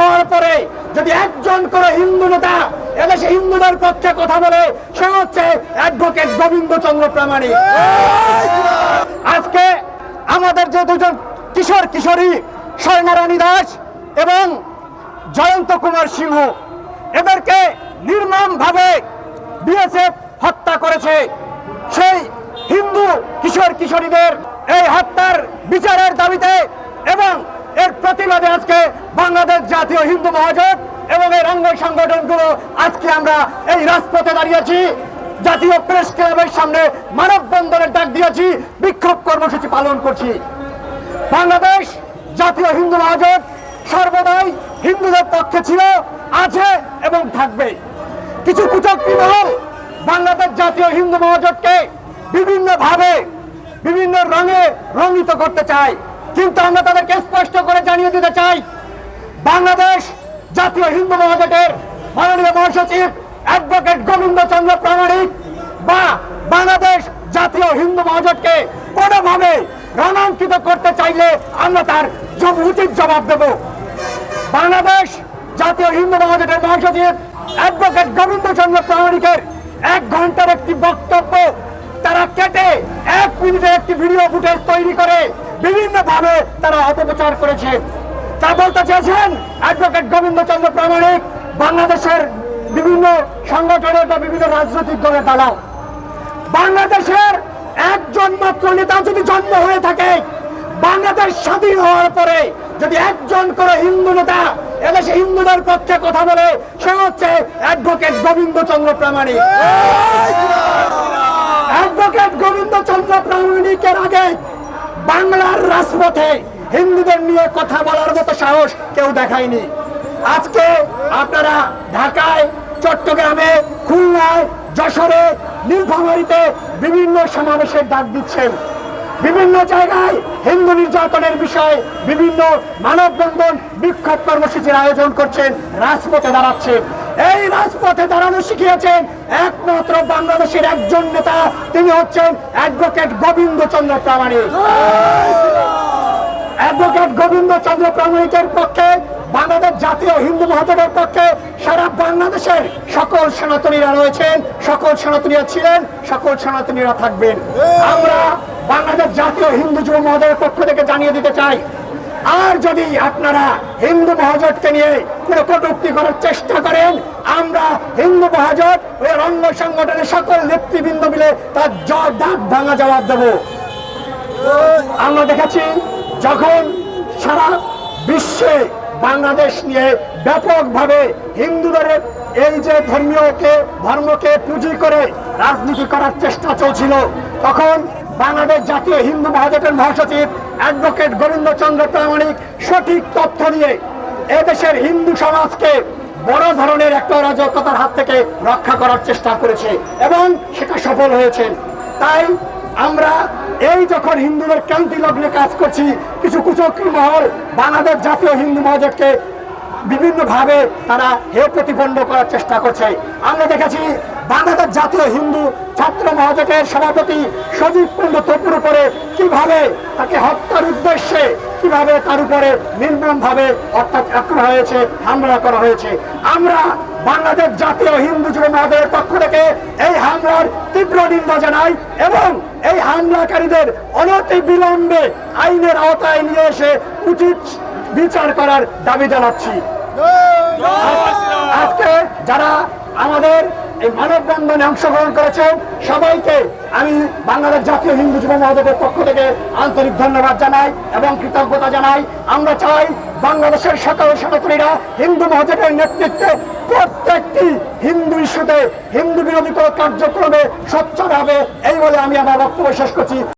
হওয়ার পরে যদি একজন করে হিন্দু নেতা এদেশে হিন্দুদের পক্ষে কথা বলে, সে হচ্ছে অ্যাডভোকেট গোবিন্দ চন্দ্র প্রামাণিক। আজকে আমাদের যে দুজন কিশোর কিশোরী, স্বর্ণারানী দাস এবং জয়ন্ত কুমার সিংহ, এদেরকে নির্মমভাবে বিএসএফ হত্যা করেছে। সেই হিন্দু কিশোর কিশোরীদের এই হত্যার বিচারের দাবিতে এবং এর প্রতিবাদে জাতীয় হিন্দু মহাজোট এবং এর অঙ্গ সংগঠনগুলো আজকে আমরা এই রাজপথে দাঁড়িয়েছি। জাতীয় প্রেস ক্লাবের সামনে মানববন্ধনের ডাক দিয়েছি। বিক্ষোভ কর্মসূচি পালন করছি। বাংলাদেশ জাতীয় হিন্দু মহাজোট সর্বদাই হিন্দুদের পক্ষে ছিল, আছে এবং থাকবে। কিছু কুচক্রী মহল বাংলাদেশ জাতীয় হিন্দু মহাজোটকে বিভিন্ন ভাবে বিভিন্ন রঙে রঙিত করতে চায়। কিন্তু আমরা তাদেরকে স্পষ্ট করে জানিয়ে দিতে চাই বাংলাদেশ জাতীয় হিন্দু মহাজোটের মাননীয় মহাসচিব অ্যাডভোকেট গোবিন্দ চন্দ্র প্রামাণিক বা বাংলাদেশ জাতীয় হিন্দু মহাজোটকে কোনোভাবে রণাঙ্কিত করতে চাইলে আমরা তার উচিত জবাব দেব। বাংলাদেশ জাতীয় হিন্দু মহাজোটের মহাসচিব অ্যাডভোকেট গোবিন্দ চন্দ্র প্রামাণিকের এক ঘণ্টার একটি বক্তব্য তারা কেটে এক মিনিটের একটি ভিডিও ফুটেজ তৈরি করে বিভিন্ন ভাবে তারা অপপ্রচার করেছে। তা বলতে চেয়েছেন অ্যাডভোকেট গোবিন্দ চন্দ্র প্রামাণিক, বাংলাদেশের বিভিন্ন সংগঠনের বা বিভিন্ন রাজনৈতিক দলের দালাও বাংলাদেশের একজন মাত্র নেতা যদি জন্ম হয়ে থাকে, বাংলাদেশ স্বাধীন হওয়ার পরে যদি একজন করে হিন্দু নেতা এদেশে হিন্দুদের পক্ষে কথা বলে, সে হচ্ছে অ্যাডভোকেট গোবিন্দ চন্দ্র প্রামাণিক। অ্যাডভোকেট গোবিন্দ চন্দ্র প্রামাণিকের আগে বাংলার রাজপথে হিন্দুদের নিয়ে কথা বলার মতো সাহস কেউ দেখায়নি। আজকে আপনারা ঢাকায়, চট্টগ্রামে, খুলনায়, যশোরে, নীলফামারীতে বিভিন্ন সমাবেশের ডাক দিচ্ছেন। বিভিন্ন জায়গায় হিন্দু নির্যাতনের বিষয়ে বিভিন্ন মানববন্ধন বিক্ষোভ কর্মসূচির আয়োজন করছেন, রাজপথে দাঁড়াচ্ছেন। এই রাজপথে দাঁড়ানো শিখিয়েছেন একমাত্র বাংলাদেশের একজন নেতা। তিনি হচ্ছেন অ্যাডভোকেট গোবিন্দ চন্দ্র প্রামাণিক। গোবিন্দ চন্দ্র পক্ষে, বাংলাদেশ জাতীয় হিন্দু মহাজোটের পক্ষে, সারা বাংলাদেশের সকল সনাতনীরা রয়েছেন, সকল সনাতনীরা ছিলেন, সকল সনাতনীরা থাকবেন। আমরা বাংলাদেশ জাতীয় হিন্দু যুব মহাজোটের পক্ষ থেকে জানিয়ে দিতে চাই, আর যদি আপনারা হিন্দু মহাজোটকে নিয়ে কোনো কটুক্তি করার চেষ্টা করেন, আমরা হিন্দু মহাজোট ও অন্য সংগঠনের সকল নেতৃবৃন্দ মিলে তার জ- দাঁত ভাঙা জবাব দেবো। আমরা দেখেছি যখন সারা বিশ্বে বাংলাদেশ নিয়ে ব্যাপকভাবে হিন্দুদের এই যে ধর্মীয়কে, ধর্মকে পুঁজি করে রাজনীতি করার চেষ্টা চলছিল, তখন বাংলাদেশ জাতীয় হিন্দু মহাজোটের মহাসচিব অ্যাডভোকেট গোবিন্দ চন্দ্র প্রামাণিক সঠিক তথ্য দিয়ে এদেশের হিন্দু সমাজকে বড় ধরনের একটা অরাজকতার হাত থেকে রক্ষা করার চেষ্টা করেছে এবং সেটা সফল হয়েছেন তাই আমরা এই যখন হিন্দুদের ক্রান্তি লগ্নে কাজ করছি, কিছু কুচক্রী মহল বাংলাদেশ জাতীয় হিন্দু মহাজোটকে বিভিন্নভাবে তারা হে প্রতিপন্ন করার চেষ্টা করছে। আমরা দেখেছি বাংলাদেশ জাতীয় হিন্দু ছাত্র মহাজোটের সভাপতি সজীব কুণ্ড তপুর উপরে কীভাবে তাকে হত্যার উদ্দেশ্যে, কীভাবে তার উপরে নির্মমভাবে অর্থাৎ আক্রমণ হয়েছে, হামলা করা হয়েছে। আমরা বাংলাদেশ জাতীয় হিন্দু যুব মহাদের পক্ষ থেকে এই হামলার তীব্র নিন্দা জানাই এবং এই হামলাকারীদের অনতি বিলম্বে আইনের আওতায় নিয়ে এসে উচিত বিচার করার দাবি জানাচ্ছি। আজকে যারা আমাদের এই মানববন্ধনে অংশগ্রহণ করেছেন সবাইকে আমি বাংলাদেশ জাতীয় হিন্দু যুব মহাদেবের পক্ষ থেকে আন্তরিক ধন্যবাদ জানাই এবং কৃতজ্ঞতা জানাই। আমরা চাই বাংলাদেশের সকল সনাতনীরা হিন্দু মহাজোটের নেতৃত্বে প্রত্যেকটি হিন্দু ইস্যুতে হিন্দু বিরোধী কোনো কার্যক্রমে সোচ্চার হবে এই বলে আমি আমার বক্তব্য শেষ করছি।